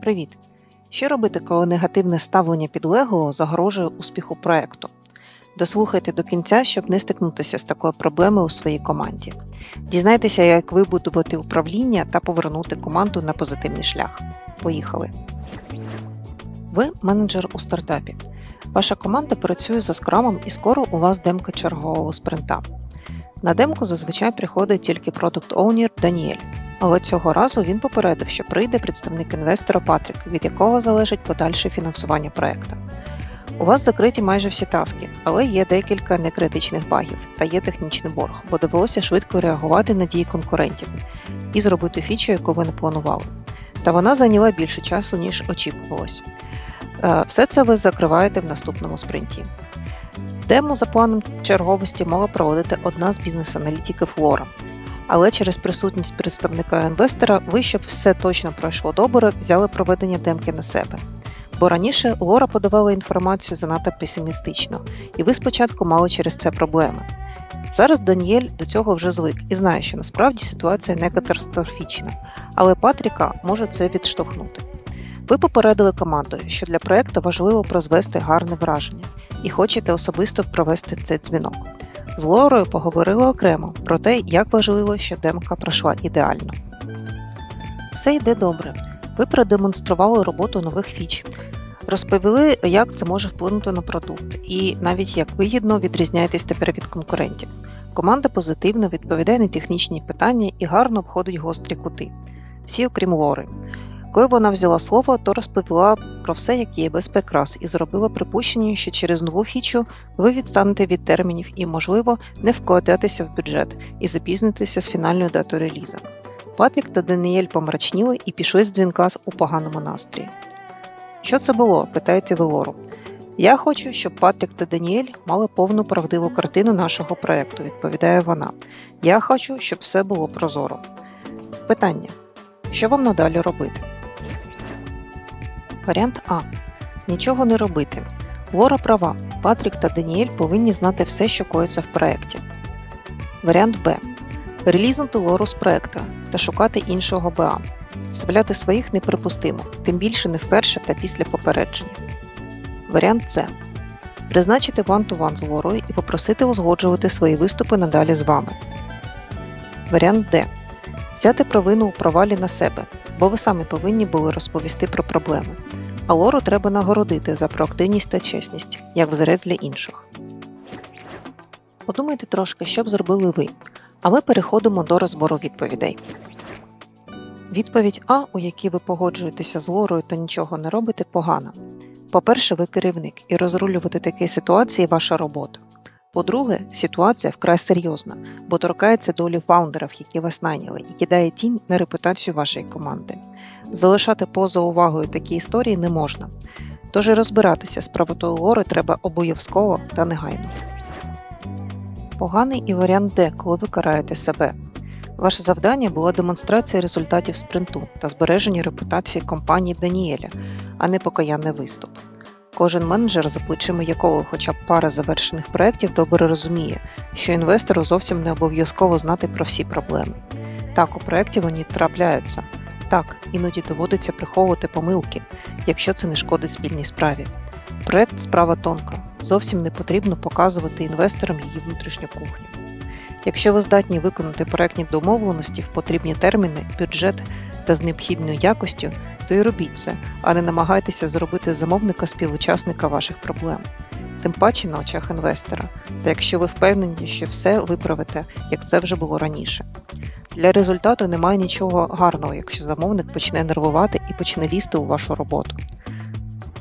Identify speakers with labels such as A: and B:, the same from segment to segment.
A: Привіт! Що робити, коли негативне ставлення підлеглого загрожує успіху проекту? Дослухайте до кінця, щоб не стикнутися з такою проблемою у своїй команді. Дізнайтеся, як вибудувати управління та повернути команду на позитивний шлях. Поїхали! Ви менеджер у стартапі. Ваша команда працює за скрамом і скоро у вас демка чергового спринта. На демку зазвичай приходить тільки продукт оунер Даніель, але цього разу він попередив, що прийде представник інвестора Патрік, від якого залежить подальше фінансування проекту. У вас закриті майже всі таски, але є декілька некритичних багів та є технічний борг, бо довелося швидко реагувати на дії конкурентів і зробити фічу, яку ви не планували. Та вона зайняла більше часу, ніж очікувалось. Е, Все це ви закриваєте в наступному спринті. Демо за планом черговості мала проводити одна з бізнес-аналітиків Лора. Але через присутність представника інвестора ви, щоб все точно пройшло добре, взяли проведення демки на себе. Бо раніше Лора подавала інформацію занадто песимістично, і ви спочатку мали через це проблеми. Зараз Даніель до цього вже звик і знає, що насправді ситуація не катастрофічна, але Патріка може це відштовхнути. Ви попередили команду, що для проекту важливо прозвести гарне враження і хочете особисто провести цей дзвінок. З Лорою поговорили окремо про те, як важливо, що демка пройшла ідеально. Все йде добре. Ви продемонстрували роботу нових фіч, розповіли, як це може вплинути на продукт, і навіть як вигідно відрізняєтесь тепер від конкурентів. Команда позитивно відповідає на технічні питання і гарно обходить гострі кути. Всі, окрім Лори. Коли вона взяла слово, то розповіла про все, як є без прикрас, і зробила припущення, що через нову фічу ви відстанете від термінів і, можливо, не вкладатися в бюджет і запізнитеся з фінальною датою релізу. Патрік та Даніель помрачніли і пішли з дзвінка у поганому настрої. Що це було? питаєте ви Лору. Я хочу, щоб Патрік та Даніель мали повну правдиву картину нашого проєкту, відповідає вона. Я хочу, щоб все було прозоро. Питання: що вам надалі робити? Варіант А. Нічого не робити. Лора права. Патрік та Даніель повинні знати все, що коїться в проєкті. Варіант Б. Релізнути Лору з проєкта та шукати іншого БА. Вставляти своїх неприпустимо, тим більше не вперше та після попередження. Варіант С. Призначити ван-ту-ван з Лорою і попросити узгоджувати свої виступи надалі з вами. Варіант Д. Взяти провину у провалі на себе, бо ви самі повинні були розповісти про проблеми. А Лору треба нагородити за проактивність та чесність, як взірець для інших. Подумайте трошки, що б зробили ви, а ми переходимо до розбору відповідей. Відповідь А, у якій ви погоджуєтеся з Лорою та нічого не робите, погана. По-перше, ви керівник, і розрулювати такі ситуації ваша робота. По-друге, ситуація вкрай серйозна, бо торкається долі фаундерів, які вас найняли, і кидає тінь на репутацію вашої команди. Залишати поза увагою такі історії не можна. Тож і розбиратися з правотою Лори треба обов'язково та негайно. Поганий і варіант Д, коли ви караєте себе. Ваше завдання було демонстрація результатів спринту та збереження репутації компанії Даніеля, а не покаянний виступ. Кожен менеджер, за плечима якого хоча б пара завершених проєктів, добре розуміє, що інвестору зовсім не обов'язково знати про всі проблеми. Так, у проєкті вони трапляються. Так, іноді доводиться приховувати помилки, якщо це не шкодить спільній справі. Проєкт справа тонка, зовсім не потрібно показувати інвесторам її внутрішню кухню. Якщо ви здатні виконати проєктні домовленості в потрібні терміни, бюджет та з необхідною якостю, то й робіть це, а не намагайтеся зробити замовника співучасника ваших проблем. Тим паче на очах інвестора, та якщо ви впевнені, що все виправите, як це вже було раніше. Для результату немає нічого гарного, якщо замовник почне нервувати і почне лізти у вашу роботу.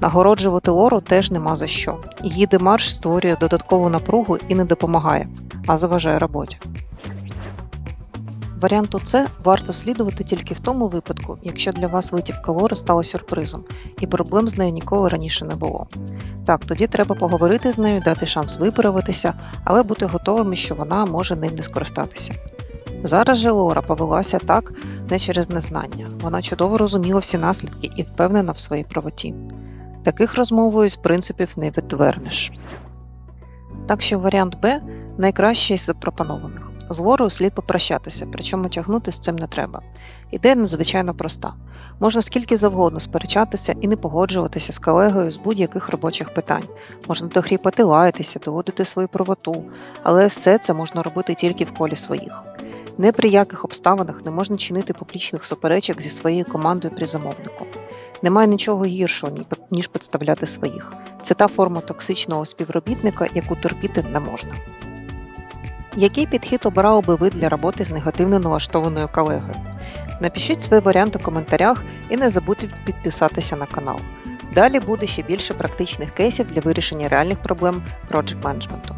A: Нагороджувати лору теж нема за що. Її демарш створює додаткову напругу і не допомагає, а заважає роботі. Варіанту С варто слідувати тільки в тому випадку, якщо для вас витівка лори стала сюрпризом, і проблем з нею ніколи раніше не було. Так, тоді треба поговорити з нею, дати шанс виправитися, але бути готовими, що вона може ним не скористатися. Зараз же Лора повелася так не через незнання, вона чудово розуміла всі наслідки і впевнена в своїй правоті. Таких розмовою з принципів не відвернеш. Так що варіант Б найкращий з запропонованих. З ворою слід попрощатися, причому тягнути з цим не треба. Ідея надзвичайно проста. Можна скільки завгодно сперечатися і не погоджуватися з колегою з будь-яких робочих питань. Можна дохріпати, лаятися, доводити свою правоту, але все це можна робити тільки в колі своїх. Не при яких обставинах не можна чинити публічних суперечок зі своєю командою при замовнику. Немає нічого гіршого, ніж підставляти своїх. Це та форма токсичного співробітника, яку терпіти не можна. Який підхід обрав би ви для роботи з негативно налаштованою колегою? Напишіть свій варіант у коментарях і не забудьте підписатися на канал. Далі буде ще більше практичних кейсів для вирішення реальних проблем Project менеджменту.